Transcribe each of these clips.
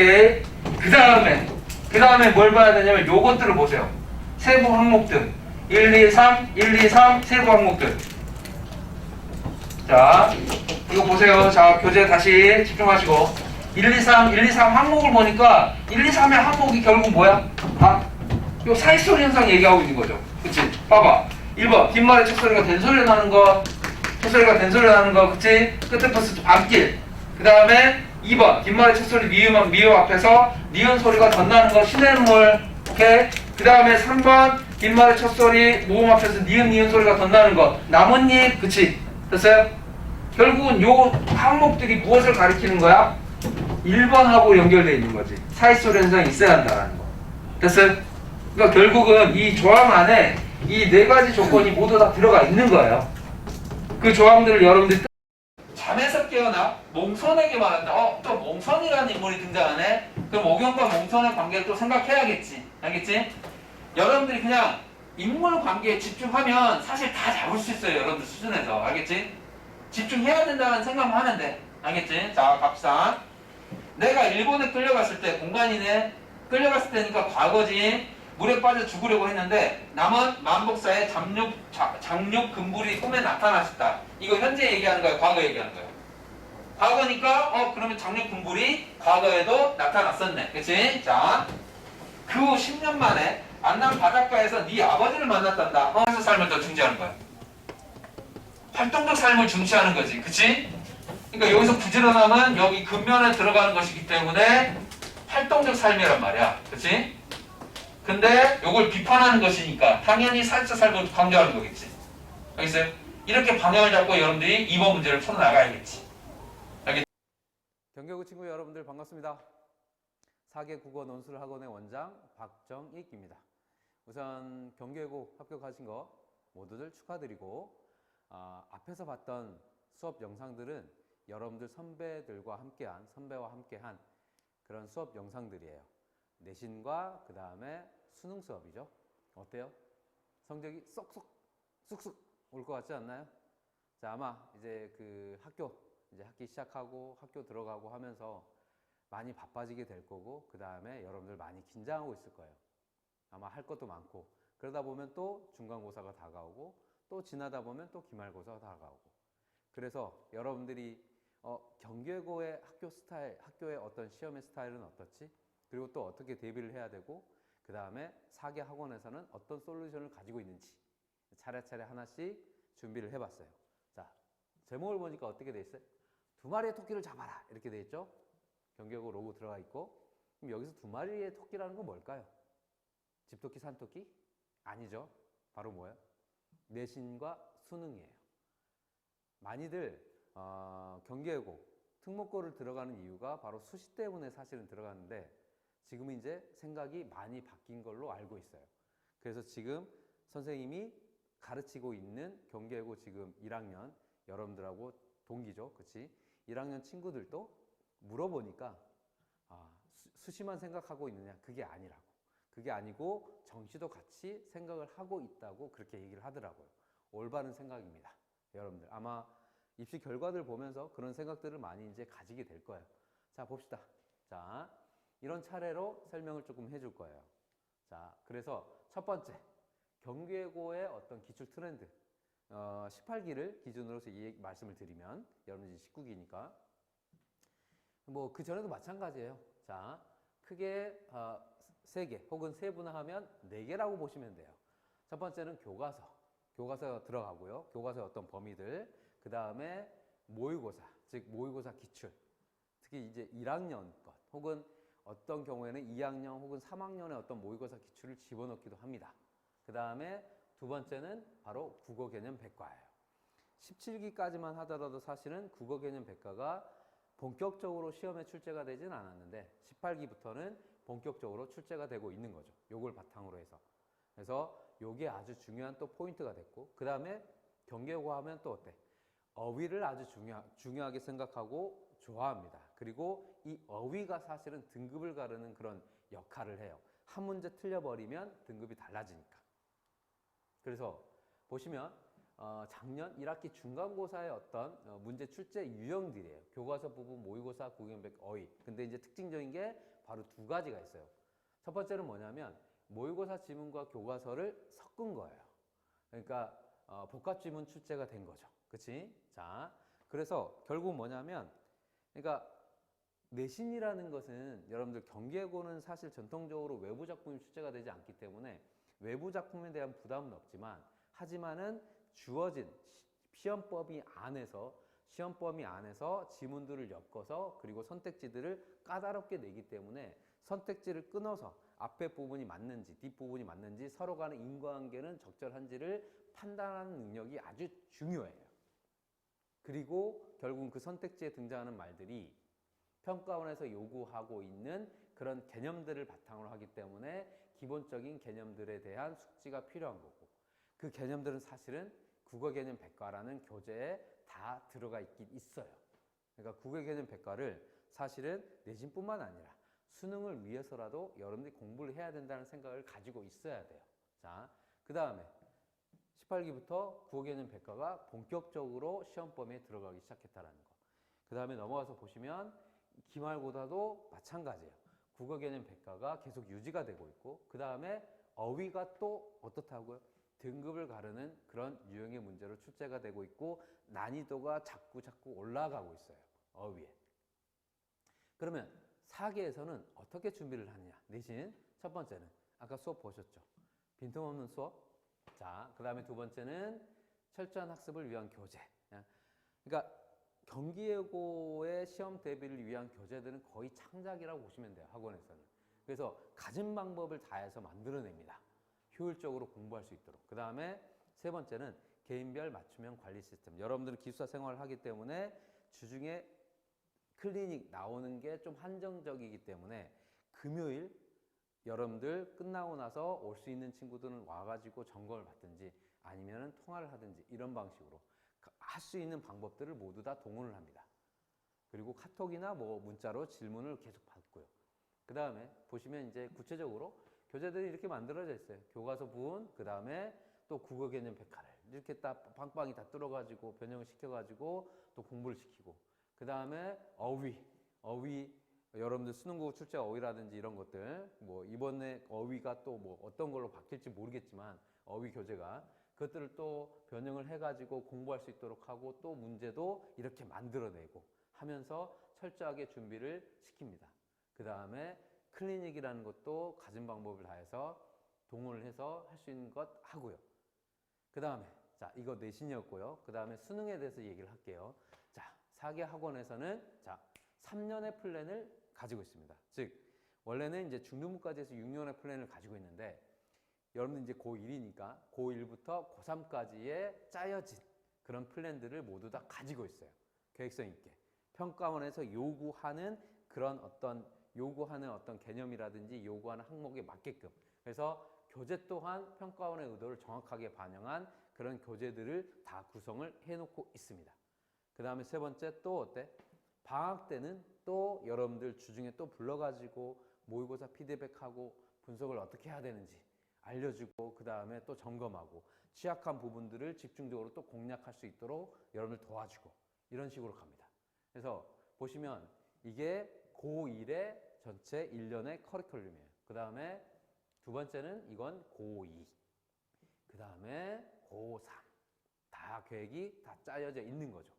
오케이. 그 다음에, 그 다음에 뭘 봐야 되냐면 요것들을 보세요. 세부 항목들. 1, 2, 3, 1, 2, 3, 세부 항목들. 자, 이거 보세요. 자, 교재 다시 집중하시고. 1, 2, 3, 1, 2, 3 항목을 보니까 1, 2, 3의 항목이 결국 뭐야? 아, 요 사이소리 현상 얘기하고 있는 거죠. 그치? 봐봐. 1번, 뒷말에 첫 소리가 된 소리 나는 거, 첫 소리가 된 소리 나는 거, 그치? 끝에 버스 밤길. 그 다음에 2번, 뒷말에 첫 소리 미음, 앞에서 니은 소리가 덧나는 거, 시냇물. 오케이? 그 다음에 3번, 뒷말에 첫 소리, 모음 앞에서 니은, 니은 소리가 덧나는 거, 나뭇잎. 그치? 됐어요? 결국은 요 항목들이 무엇을 가리키는 거야? 1번하고 연결되어 있는 거지. 사이소리 현상이 있어야 한다는 거. 됐어요? 그러니까 결국은 이 조항 안에 이 네 가지 조건이 모두 다 들어가 있는 거예요. 그 조항들을 여러분들이 잠에서 깨어나 몽선에게 말한다. 어, 또 몽선이라는 인물이 등장하네. 그럼 오경과 몽선의 관계를 또 생각해야겠지. 알겠지? 여러분들이 그냥 인물 관계에 집중하면 사실 다 잡을 수 있어요. 여러분들 수준에서. 알겠지? 집중해야 된다는 생각만 돼. 알겠지? 자, 갑시다. 내가 일본에 끌려갔을 때 공간이네. 끌려갔을 때니까 과거지. 물에 빠져 죽으려고 했는데 남은 만복사의 자- 장육 금불이 꿈에 나타났다. 이거 현재 얘기하는 거야, 과거 얘기하는 거야. 과거니까 어 그러면 장육 금불이 과거에도 나타났었네. 그치? 자, 그후 10년 만에 안남 바닷가에서 네 아버지를 만났단다. 어, 그래서 삶을 더 중지하는 거야. 활동적 삶을 중시하는 거지. 그치? 그러니까 여기서 부지런함은 여기 근면에 들어가는 것이기 때문에 활동적 삶이란 말이야. 그치? 근데 요걸 비판하는 것이니까 당연히 사회적 삶을 강조하는 거겠지. 알겠어요? 이렇게 방향을 잡고 여러분들이 이번 문제를 풀어나가야겠지. 경계고 친구 여러분들 반갑습니다. 사계 국어 논술 학원의 원장 박정익입니다. 우선 경계고 합격하신 거 모두들 축하드리고 아, 앞에서 봤던 수업 영상들은 여러분들 선배들과 함께한 선배와 함께한 그런 수업 영상들이에요. 내신과 그 다음에 수능 수업이죠. 어때요? 성적이 쏙쏙 쑥쑥 올 것 같지 않나요? 자 아마 이제 그 학교 이제 학기 시작하고 학교 들어가고 하면서 많이 바빠지게 될 거고 그 다음에 여러분들 많이 긴장하고 있을 거예요. 아마 할 것도 많고 그러다 보면 또 중간고사가 다가오고 또 지나다 보면 또 기말고사가 다가오고 그래서 여러분들이 어, 경계고의 학교 스타일, 학교의 어떤 시험의 스타일은 어떻지? 그리고 또 어떻게 대비를 해야 되고 그 다음에 사계 학원에서는 어떤 솔루션을 가지고 있는지 차례차례 하나씩 준비를 해봤어요. 자 제목을 보니까 어떻게 돼 있어요? 두 마리의 토끼를 잡아라 이렇게 돼 있죠. 경계고 로고 들어가 있고 그럼 여기서 두 마리의 토끼라는 건 뭘까요? 집토끼, 산토끼? 아니죠. 바로 뭐예요? 내신과 수능이에요. 많이들 어, 경계고 특목고를 들어가는 이유가 바로 수시 때문에 사실은 들어가는데 지금은 이제 생각이 많이 바뀐 걸로 알고 있어요. 그래서 지금 선생님이 가르치고 있는 경계고 지금 1학년 여러분들하고 동기죠, 그렇지? 1학년 친구들도 물어보니까 아, 수, 수시만 생각하고 있느냐? 그게 아니라고. 그게 아니고 정시도 같이 생각을 하고 있다고 그렇게 얘기를 하더라고요. 올바른 생각입니다. 여러분들 아마 입시 결과들 보면서 그런 생각들을 많이 이제 가지게 될 거예요. 자, 봅시다. 자, 이런 차례로 설명을 조금 해줄 거예요. 자, 그래서 첫 번째, 경계고의 어떤 기출 트렌드. 어, 18기를 기준으로서 이 말씀을 드리면, 여러분 이제 19기니까. 뭐, 그 전에도 마찬가지예요. 자, 크게 어, 세 개, 혹은 세분화하면 네 개라고 보시면 돼요. 첫 번째는 교과서. 교과서 들어가고요. 교과서의 어떤 범위들. 그 다음에 모의고사, 즉 모의고사 기출. 특히 이제 1학년 것, 혹은 어떤 경우에는 2학년 혹은 3학년의 어떤 모의고사 기출을 집어넣기도 합니다. 그 다음에 두 번째는 바로 국어 개념 백과예요. 17기까지만 하더라도 사실은 국어 개념 백과가 본격적으로 시험에 출제가 되진 않았는데 18기부터는 본격적으로 출제가 되고 있는 거죠. 요걸 바탕으로 해서. 그래서 요게 아주 중요한 또 포인트가 됐고 그 다음에 경계고 하면 또 어때? 어휘를 아주 중요, 중요하게 생각하고 좋아합니다. 그리고 이 어휘가 사실은 등급을 가르는 그런 역할을 해요. 한 문제 틀려버리면 등급이 달라지니까. 그래서 보시면 어, 작년 1학기 중간고사의 어떤 어, 문제 출제 유형들이에요. 교과서 부분, 모의고사, 구경백, 어휘. 근데 이제 특징적인 게 바로 두 가지가 있어요. 첫 번째는 뭐냐면 모의고사 지문과 교과서를 섞은 거예요. 그러니까 어, 복합 지문 출제가 된 거죠. 그치? 자, 그래서 결국 뭐냐면 그러니까 내신이라는 것은 여러분들 경기예고는 사실 전통적으로 외부 작품이 출제가 되지 않기 때문에 외부 작품에 대한 부담은 없지만 하지만은 주어진 시- 시험 범위 안에서 시험 범위 안에서 지문들을 엮어서 그리고 선택지들을 까다롭게 내기 때문에 선택지를 끊어서 앞에 부분이 맞는지 뒷 부분이 맞는지 서로 간의 인과관계는 적절한지를 판단하는 능력이 아주 중요해요. 그리고 결국은 그 선택지에 등장하는 말들이 평가원에서 요구하고 있는 그런 개념들을 바탕으로 하기 때문에 기본적인 개념들에 대한 숙지가 필요한 거고 그 개념들은 사실은 국어 개념 백과라는 교재에 다 들어가 있긴 있어요. 그러니까 국어 개념 백과를 사실은 내신뿐만 아니라 수능을 위해서라도 여러분들이 공부를 해야 된다는 생각을 가지고 있어야 돼요. 자, 그 다음에 18기부터 국어 개념 백과가 본격적으로 시험 범위에 들어가기 시작했다라는 거. 그 다음에 넘어가서 보시면 기말고사도 마찬가지예요. 국어 개념 백과가 계속 유지가 되고 있고 그 다음에 어휘가 또 어떻다고요? 등급을 가르는 그런 유형의 문제로 출제가 되고 있고 난이도가 자꾸 자꾸 올라가고 있어요. 어휘에. 그러면 사계에서는 어떻게 준비를 하느냐? 내신 첫 번째는 아까 수업 보셨죠? 빈틈없는 수업. 자, 그 다음에 두 번째는 철저한 학습을 위한 교재. 예. 그러니까 경기예고의 시험 대비를 위한 교재들은 거의 창작이라고 보시면 돼요. 학원에서는. 그래서 가진 방법을 다해서 만들어냅니다. 효율적으로 공부할 수 있도록. 그 다음에 세 번째는 개인별 맞춤형 관리 시스템. 여러분들은 기숙사 생활을 하기 때문에 주중에 클리닉 나오는 게 좀 한정적이기 때문에 금요일 여러분들 끝나고 나서 올 수 있는 친구들은 와가지고 점검을 받든지 아니면 통화를 하든지 이런 방식으로 할 수 있는 방법들을 모두 다 동원을 합니다. 그리고 카톡이나 뭐 문자로 질문을 계속 받고요. 그 다음에 보시면 이제 구체적으로 교재들이 이렇게 만들어져 있어요. 교과서 부분, 그 다음에 또 국어 개념 백화를 이렇게 딱 빵빵이 다 뚫어가지고 변형을 시켜가지고 또 공부를 시키고 그 다음에 어휘, 어휘 여러분들 수능고 출제 어휘라든지 이런 것들 뭐 이번에 어휘가 또 뭐 어떤 걸로 바뀔지 모르겠지만 어휘 교재가 그것들을 또 변형을 해가지고 공부할 수 있도록 하고 또 문제도 이렇게 만들어내고 하면서 철저하게 준비를 시킵니다. 그 다음에 클리닉이라는 것도 가진 방법을 다해서 동원을 해서 할 수 있는 것 하고요. 그 다음에 자 이거 내신이었고요. 그 다음에 수능에 대해서 얘기를 할게요. 자 사계 학원에서는 자 3년의 플랜을 가지고 있습니다. 즉 원래는 이제 중등부까지 해서 6년의 플랜을 가지고 있는데 여러분들 이제 고1이니까 고1부터 고3까지의 짜여진 그런 플랜들을 모두 다 가지고 있어요. 계획성 있게. 평가원에서 요구하는 그런 어떤 요구하는 어떤 개념이라든지 요구하는 항목에 맞게끔. 그래서 교재 또한 평가원의 의도를 정확하게 반영한 그런 교재들을 다 구성을 해놓고 있습니다. 그 다음에 세 번째 또 어때? 방학 때는 또 여러분들 주중에 또 불러가지고 모의고사 피드백하고 분석을 어떻게 해야 되는지 알려주고 그 다음에 또 점검하고 취약한 부분들을 집중적으로 또 공략할 수 있도록 여러분을 도와주고 이런 식으로 갑니다. 그래서 보시면 이게 고1의 전체 1년의 커리큘럼이에요. 그 다음에 두 번째는 이건 고2. 그 다음에 고3. 다 계획이 다 짜여져 있는 거죠.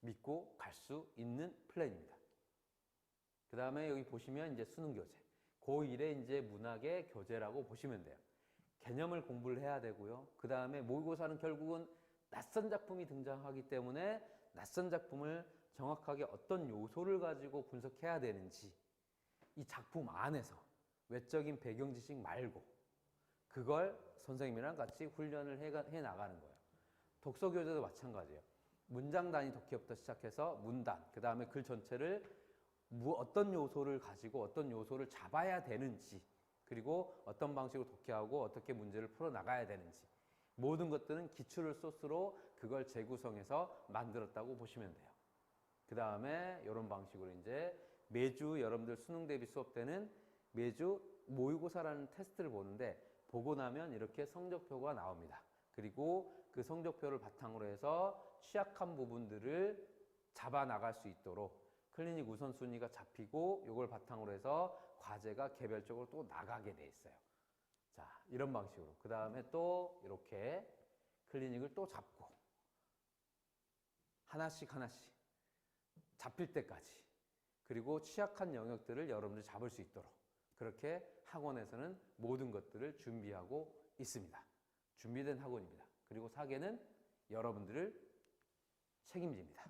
믿고 갈 수 있는 플랜입니다. 그 다음에 여기 보시면 이제 수능 교재. 고1의 이제 문학의 교재라고 보시면 돼요. 개념을 공부를 해야 되고요. 그 다음에 모의고사는 결국은 낯선 작품이 등장하기 때문에 낯선 작품을 정확하게 어떤 요소를 가지고 분석해야 되는지 이 작품 안에서 외적인 배경 지식 말고 그걸 선생님이랑 같이 훈련을 해, 해 나가는 거예요. 독서 교재도 마찬가지예요. 문장 단위 독해부터 시작해서 문단, 그 다음에 글 전체를 무 어떤 요소를 가지고 어떤 요소를 잡아야 되는지 그리고 어떤 방식으로 독해하고 어떻게 문제를 풀어 나가야 되는지 모든 것들은 기출을 소스로 그걸 재구성해서 만들었다고 보시면 돼요. 그 다음에 이런 방식으로 이제 매주 여러분들 수능 대비 수업 때는 매주 모의고사라는 테스트를 보는데 보고 나면 이렇게 성적표가 나옵니다. 그리고 그 성적표를 바탕으로 해서 취약한 부분들을 잡아 나갈 수 있도록 클리닉 우선순위가 잡히고 이걸 바탕으로 해서 과제가 개별적으로 또 나가게 돼 있어요. 자, 이런 방식으로. 그 다음에 또 이렇게 클리닉을 또 잡고 하나씩 하나씩 잡힐 때까지 그리고 취약한 영역들을 여러분들이 잡을 수 있도록 그렇게 학원에서는 모든 것들을 준비하고 있습니다. 준비된 학원입니다. 그리고 사계는 여러분들을 책임집니다.